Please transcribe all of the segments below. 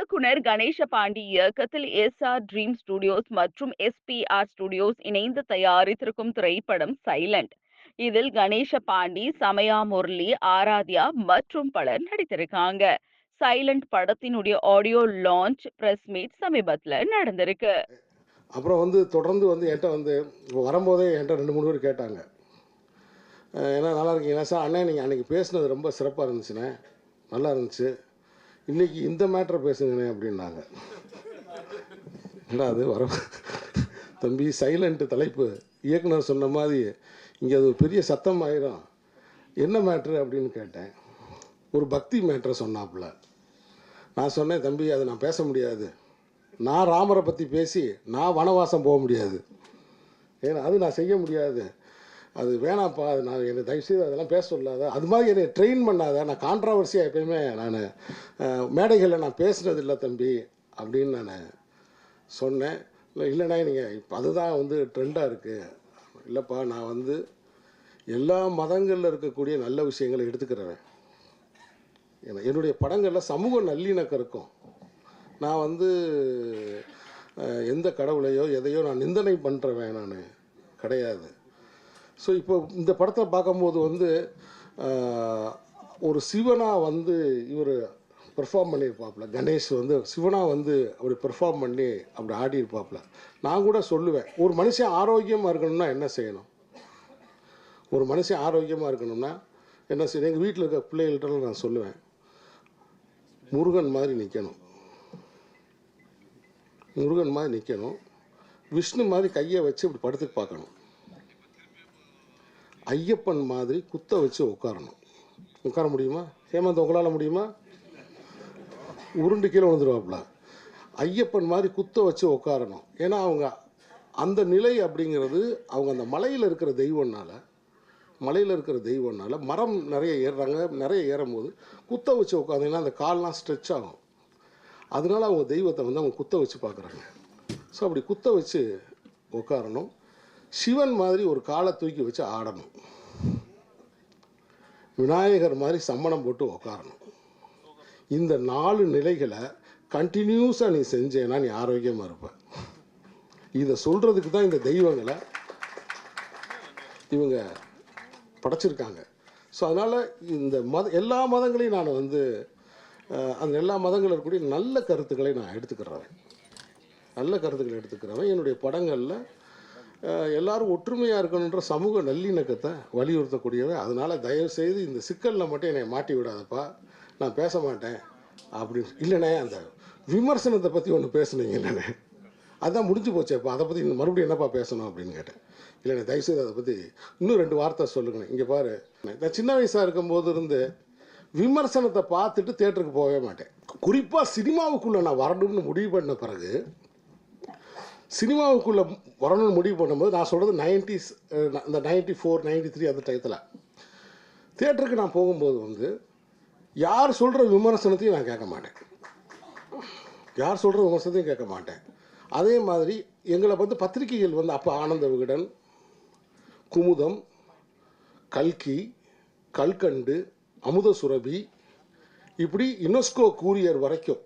இயக்குனர் கணேச பாண்டி இயக்கத்தில் S R dream studios மற்றும் எஸ்பிஆர் ஸ்டுடியோஸ் இணைந்து தயாரித்திருக்கும் திரைப்படம் சைலண்ட் இதில் கணேச பாண்டி சமயா முரளி ஆராத்யா மற்றும் பலர் நடித்திருக்காங்க. சைலண்ட் படத்தினுடைய ஆடியோ லான்ச் பிரஸ் மீட் சமீபத்தில் நடந்திருக்கு. அப்புறம் வந்து தொடர்ந்து வந்து என்கிட்ட வந்து வரும்போதே என்கிட்ட ரெண்டு மூணு பேர் கேட்டாங்க. ஏன்னா நல்லா இருக்கீங்களா? சார் அண்ணே நீங்கள் அன்றைக்கி பேசினது ரொம்ப சிறப்பாக இருந்துச்சுண்ணே. நல்லா இருந்துச்சு. இன்றைக்கி இந்த மேட்ரை பேசுங்கண்ணே அப்படின்னாங்க. என்னடா அது வர தம்பி சைலண்ட் தலைப்பு. இயக்குனர் சொன்ன மாதிரி இங்கே அது ஒரு பெரிய சத்தம் ஆயிரும். என்ன மேட்ரு அப்படின்னு கேட்டேன். ஒரு பக்தி மேட்ரை சொன்னாப்புல. நான் சொன்னேன் தம்பி அதை நான் பேச முடியாது. நான் ராமரை பற்றி பேசி நான் வனவாசம் போக முடியாது. ஏன்னா அது நான் செய்ய முடியாது. அது வேணாம்ப்பா அது நான் என்னை தயவுசெய்து அதெல்லாம் பேச சொல்லாத. அது மாதிரி என்னை ட்ரெயின் பண்ணாத. நான் கான்ட்ராவர்சியாக எப்பயுமே நான் மேடைகளில் நான் பேசுனது இல்லை தம்பி அப்படின்னு நான் சொன்னேன். இல்லை இல்லைண்ணா நீங்கள் இப்போ அதுதான் வந்து ட்ரெண்டாக இருக்குது இல்லைப்பா நான் வந்து எல்லா மதங்களில் இருக்கக்கூடிய நல்ல விஷயங்களை எடுத்துக்கிறவன். ஏன்னா என்னுடைய படங்களில் சமூக நல்லிணக்கம் இருக்கும். நான் வந்து எந்த கடவுளையோ எதையோ நான் நிந்தனை பண்ணுறவன் நான். கிடையாது. ஸோ இப்போ இந்த படத்தை பார்க்கும்போது வந்து ஒரு சிவனாக வந்து இவர் பெர்ஃபார்ம் பண்ணியிருப்பாப்புல. கணேஷ் வந்து சிவனாக வந்து அப்படி பெர்ஃபார்ம் பண்ணி அப்படி ஆடி இருப்பாப்புல நான் கூட சொல்லுவேன் ஒரு மனுஷன் ஆரோக்கியமாக இருக்கணும்னா என்ன செய்யணும்? ஒரு மனுஷன் ஆரோக்கியமாக இருக்கணும்னா என்ன செய்யணும் எங்கள் வீட்டில் இருக்க பிள்ளைகள்கிட்ட நான் சொல்லுவேன் முருகன் மாதிரி நிற்கணும் முருகன் மாதிரி நிற்கணும் விஷ்ணு மாதிரி கையை வச்சு இப்படி படுத்து பார்க்கணும். ஐயப்பன் மாதிரி குத்த வச்சு உட்காரணும். உட்கார முடியுமா? ஹேமந்த் உங்களால் முடியுமா? உருண்டு கீழே விழுந்துருவாப்புல. ஐயப்பன் மாதிரி குத்த வச்சு உட்காரணும். ஏன்னா அவங்க அந்த நிலை அப்படிங்கிறது அவங்க அந்த மலையில் இருக்கிற தெய்வம்னால மலையில் இருக்கிற தெய்வம்னால மரம் நிறைய ஏறுறாங்க நிறைய ஏறும்போது குத்த வச்சு உட்காந்தீங்கன்னா அந்த கால்லாம் ஸ்ட்ரெச் ஆகும். அதனால அவங்க தெய்வத்தை வந்து அவங்க குத்த வச்சு பார்க்குறாங்க. ஸோ அப்படி குத்த வச்சு உட்காரணும். சிவன் மாதிரி ஒரு காலை தூக்கி வச்சு ஆடணும். விநாயகர் மாதிரி சம்மணம் போட்டு உட்காரணும் இந்த நாலு நிலைகளை கண்டினியூஸாக நீ செஞ்சேன்னா நீ ஆரோக்கியமாக இருப்பேன் இதை சொல்கிறதுக்கு தான் இந்த தெய்வங்களை இவங்க படைச்சிருக்காங்க. ஸோ அதனால் இந்த மத எல்லா மதங்களையும் நான் வந்து அந்த எல்லா மதங்களில் இருக்கக்கூடிய நல்ல கருத்துக்களை நான் எடுத்துக்கிறேன் நல்ல கருத்துக்களை எடுத்துக்கிறவன். என்னுடைய படங்களில் எல்லாரும் ஒற்றுமையாக இருக்கணுன்ற சமூக நல்லிணக்கத்தை வலியுறுத்தக்கூடியது. அதனால் தயவுசெய்து இந்த சிக்கலில் மட்டும் என்னை மாட்டி விடாதப்பா. நான் பேச மாட்டேன். அப்படின்னு இல்லைண்ணே அந்த விமர்சனத்தை பற்றி ஒன்று பேசுனீங்க இல்லைண்ணே. அதான் முடிஞ்சு போச்சேப்பா அதை பற்றி மறுபடியும் என்னப்பா பேசணும் அப்படின்னு கேட்டேன். இல்லைண்ணே தயவுசெய்து அதை பற்றி இன்னும் ரெண்டு வார்த்தை சொல்லுங்கண்ணே. இங்கே பாரு. நான் சின்ன வயசாக இருக்கும்போது இருந்து விமர்சனத்தை பார்த்துட்டு தேட்டருக்கு போகவே மாட்டேன். குறிப்பாக சினிமாவுக்குள்ளே நான் வரணும்னு முடிவு பண்ண பிறகு சினிமாவுக்குள்ளே வரணும்னு முடிவு பண்ணும்போது நான் சொல்கிறது நைன்டிஸ் இந்த நைன்டி ஃபோர் நைன்டி த்ரீ அந்த டயத்தில். தேட்டருக்கு நான் போகும்போது வந்து யார் சொல்கிற விமர்சனத்தையும் நான் கேட்க மாட்டேன். யார் சொல்கிற விமர்சனத்தையும் கேட்க மாட்டேன். அதே மாதிரி எங்களை வந்து பத்திரிகைகள் வந்து அப்போ ஆனந்த விகடன் குமுதம் கல்கி கல்கண்டு அமுத சுரபி இப்படி யுனெஸ்கோ கூரியர் வரைக்கும்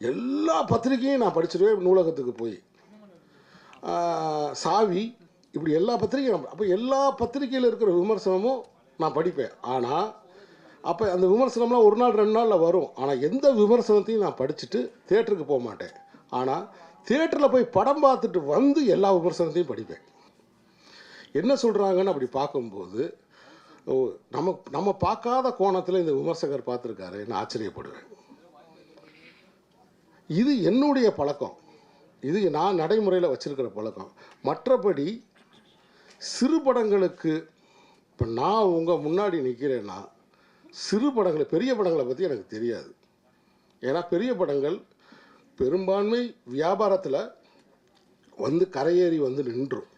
எல்லா பத்திரிகையும் நான் படிச்சிருவேன் நூலகத்துக்கு போய். சாவி இப்படி எல்லா பத்திரிகையும் அப்போ எல்லா பத்திரிகையில் இருக்கிற விமர்சனமும் நான் படிப்பேன். ஆனால் அப்போ அந்த விமர்சனம்லாம் ஒரு நாள் ரெண்டு நாளில் வரும். ஆனால் எந்த விமர்சனத்தையும் நான் படிச்சுட்டு தேட்டருக்கு போக மாட்டேன். ஆனால் தேட்டரில் போய் படம் பார்த்துட்டு வந்து எல்லா விமர்சனத்தையும் படிப்பேன். என்ன சொல்கிறாங்கன்னு அப்படி பார்க்கும்போது நம்ம நம்ம பார்க்காத கோணத்தில் இந்த விமர்சகர் பார்த்துருக்காருன்னு ஆச்சரியப்படுவேன். இது என்னுடைய பழக்கம். இது நான் நடைமுறையில் வச்சுருக்கிற பழக்கம். மற்றபடி சிறு படங்களுக்கு இப்போ நான் உங்கள் முன்னாடி நிற்கிறேன்னா சிறு படங்களை பெரிய படங்களை பற்றி எனக்கு தெரியாது. ஏன்னா பெரிய படங்கள் பெரும்பான்மை வியாபாரத்தில் வந்து கரையேறி வந்து நின்றும்.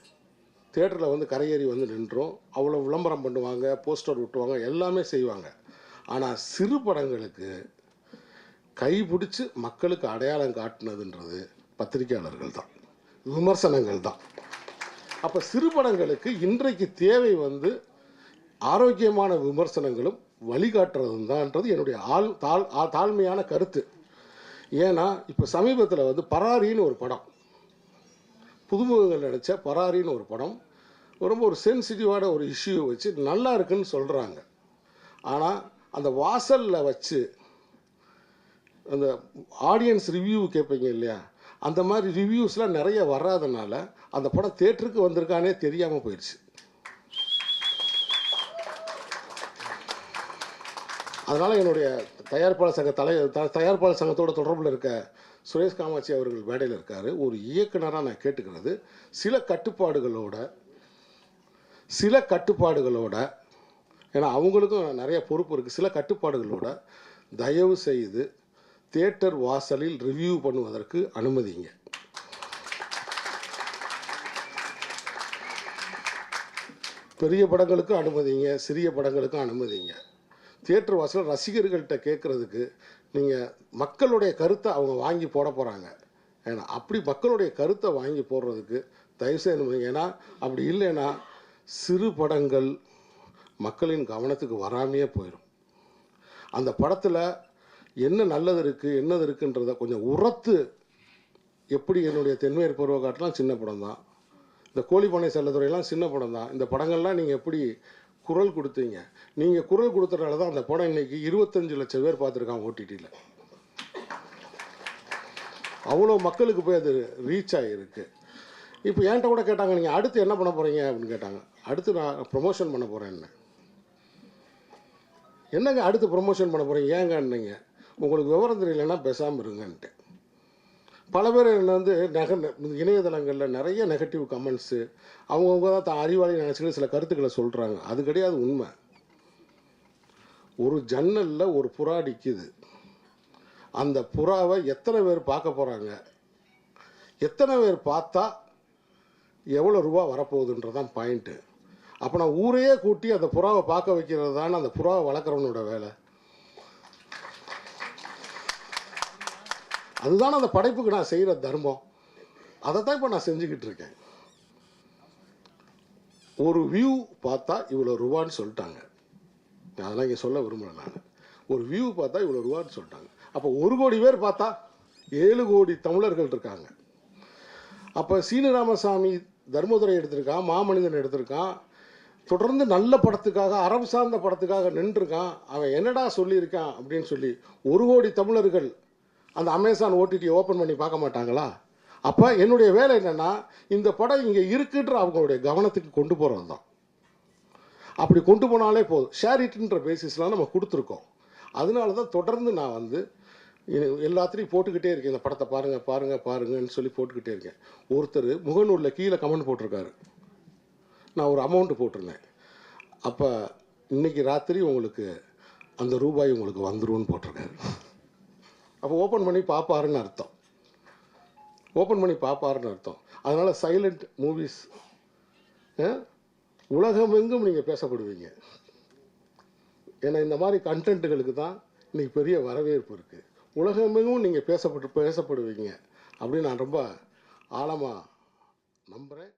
தேட்டரில் வந்து கரையேறி வந்து நின்றோம். அவ்வளோ விளம்பரம் பண்ணுவாங்க போஸ்டர் விட்டுவாங்க எல்லாமே செய்வாங்க. ஆனால் சிறு படங்களுக்கு கைப்பிடிச்சு மக்களுக்கு அடையாளம் காட்டினதுன்றது பத்திரிகையாளர்கள் தான் விமர்சனங்கள் தான். அப்போ சிறு படங்களுக்கு இன்றைக்கு தேவை வந்து ஆரோக்கியமான விமர்சனங்களும் வழிகாட்டுறதும் தான்ன்றது என்னுடைய ஆள் தாழ் ஆ- தாழ்மையான கருத்து. ஏன்னா இப்போ சமீபத்தில் வந்து பராரின்னு ஒரு படம் புதுமுகங்கள் நடித்த பராரின்னு ஒரு படம் ரொம்ப ஒரு சென்சிட்டிவான ஒரு இஷ்யூ வச்சு நல்லா இருக்குன்னு சொல்கிறாங்க ஆனால் அந்த வாசலில் வச்சு அந்த ஆடியன்ஸ் ரிவ்யூ கேட்பீங்க இல்லையா? அந்த மாதிரி ரிவ்யூஸ்லாம் நிறைய வராதனால அந்த படம் தேட்டருக்கு வந்திருக்கானே தெரியாமல் போயிடுச்சு. அதனால் என்னுடைய தயாரிப்பாளர் சங்க தலை த- தயாரிப்பாளர் சங்கத்தோட தொடர்பில் இருக்க சுரேஷ் காமாட்சி அவர்கள் மேடையில் இருக்கார். ஒரு இயக்குனராக நான் கேட்டுக்கிறது. சில கட்டுப்பாடுகளோட சில கட்டுப்பாடுகளோட ஏன்னா அவங்களுக்கும் நிறைய பொறுப்பு இருக்குது சில கட்டுப்பாடுகளோட தயவு செய்து தேட்டர் வாசலில் ரிவ்யூ பண்ணுவதற்கு அனுமதிங்க. பெரிய படங்களுக்கு அனுமதிங்க சிறிய படங்களுக்கும் அனுமதிங்க. தியேட்டர் வாசல் ரசிகர்கள்ட்ட கேட்குறதுக்கு நீங்கள் மக்களுடைய கருத்தை அவங்க வாங்கி போட போகிறாங்க ஏன்னா அப்படி மக்களுடைய கருத்தை வாங்கி போடுறதுக்கு தயவுசெய்து அனுமதிங்க. ஏன்னா அப்படி இல்லைன்னா சிறு படங்கள் மக்களின் கவனத்துக்கு வராமையே போயிடும் அந்த படத்தில் என்ன நல்லது இருக்குது என்னது இருக்குன்றத கொஞ்சம் உரத்து எப்படி என்னுடைய தென்மையர் பருவ காட்டெலாம் சின்ன படம் தான். இந்த கோழிப்பனை செல்லத்துறையெல்லாம் சின்ன படம் தான். இந்த படங்கள்லாம் நீங்கள் எப்படி குரல் கொடுத்தீங்க? நீங்கள் குரல் கொடுத்தனால தான் அந்த படம் இன்னைக்கு இருபத்தஞ்சு லட்சம் பேர் பார்த்துருக்காங்க ஓடிடியில் அவ்வளோ மக்களுக்கு போய் அது ரீச் ஆகிருக்கு இப்போ என்கிட்ட கூட கேட்டாங்க நீங்கள் அடுத்து என்ன பண்ண போகிறீங்க அப்படின்னு கேட்டாங்க. அடுத்து நான் ப்ரொமோஷன் பண்ண போகிறேன் என்னங்க அடுத்து ப்ரொமோஷன் பண்ண போகிறீங்க ஏங்கன்னீங்க உங்களுக்கு விவரம் தெரியலன்னா பேசாமல் இருங்கன்ட்டு. பல பேர் என்ன வந்து நெக இணையதளங்களில் நிறைய நெகட்டிவ் கமெண்ட்ஸு அவங்கவுங்க தான் தான் அறிவாளி நினச்சிக்கிட்டு சில கருத்துக்களை சொல்கிறாங்க அது கிடையாது உண்மை. ஒரு ஜன்னலில் ஒரு புறா நிற்கிது அந்த புறாவை எத்தனை பேர் பார்க்க போகிறாங்க எத்தனை பேர் பார்த்தா எவ்வளோ ரூபா வரப்போகுதுன்றதான் பாயிண்ட்டு அப்போ நான் ஊரையே கூட்டி அந்த புறாவை பார்க்க வைக்கிறது தானே அந்த புறாவை வளர்க்குறவனோட வேலை. அதுதானே அந்த படைப்புக்கு நான் செய்கிற தர்மம். அதை தான் இப்போ நான் செஞ்சுக்கிட்டு இருக்கேன். ஒரு வியூ பார்த்தா இவ்வளோ ரூபான்னு சொல்லிட்டாங்க. நான் அதெல்லாம் இங்கே சொல்ல விரும்பலை நான். ஒரு வியூ பார்த்தா இவ்வளோ ரூபான்னு சொல்லிட்டாங்க. அப்போ ஒரு கோடி பேர் பார்த்தா ஏழு கோடி தமிழர்கள் இருக்காங்க. அப்போ சீனிராமசாமி தர்மதுரை எடுத்திருக்கான் மாமனிதன் எடுத்திருக்கான் தொடர்ந்து நல்ல படத்துக்காக அறம் சார்ந்த படத்துக்காக நின்றுருக்கான். அவன் என்னடா சொல்லியிருக்கான் அப்படின்னு சொல்லி ஒரு கோடி தமிழர்கள் அந்த அமேசான் ஓடிடி ஓப்பன் பண்ணி பார்க்க மாட்டாங்களா? அப்போ என்னுடைய வேலை என்னென்னா இந்த படம் இங்கே இருக்குன்ற அவங்களுடைய கவனத்துக்கு கொண்டு போகிறது தான் அப்படி கொண்டு போனாலே போதும். ஷேர் பேசிஸ்லாம் நம்ம கொடுத்துருக்கோம். அதனால தான் தொடர்ந்து நான் வந்து எல்லாத்துலேயும் போட்டுக்கிட்டே இருக்கேன். இந்த படத்தை பாருங்கள் பாருங்கள் பாருங்கன்னு சொல்லி போட்டுக்கிட்டே இருக்கேன். ஒருத்தர் முகநூலில் கீழே கமெண்ட் போட்டிருக்காரு. நான் ஒரு அமௌண்ட்டு போட்டிருந்தேன். அப்போ இன்னைக்கு ராத்திரி உங்களுக்கு அந்த ரூபாய் உங்களுக்கு வந்துரும்னு போட்டிருக்காரு. அப்போ ஓப்பன் பண்ணி பார்ப்பாருன்னு அர்த்தம். ஓப்பன் பண்ணி பார்ப்பாருன்னு அர்த்தம். அதனால் சைலண்ட் மூவிஸ் உலகமெங்கும் நீங்கள் பேசப்படுவீங்க. ஏன்னா இந்த மாதிரி கண்டென்ட்டுகளுக்கு தான் இன்றைக்கி பெரிய வரவேற்பு இருக்குது உலகமெங்கும் நீங்கள் பேசப்பட்டு பேசப்படுவீங்க. அப்படின்னு நான் ரொம்ப ஆழமாக நம்புகிறேன்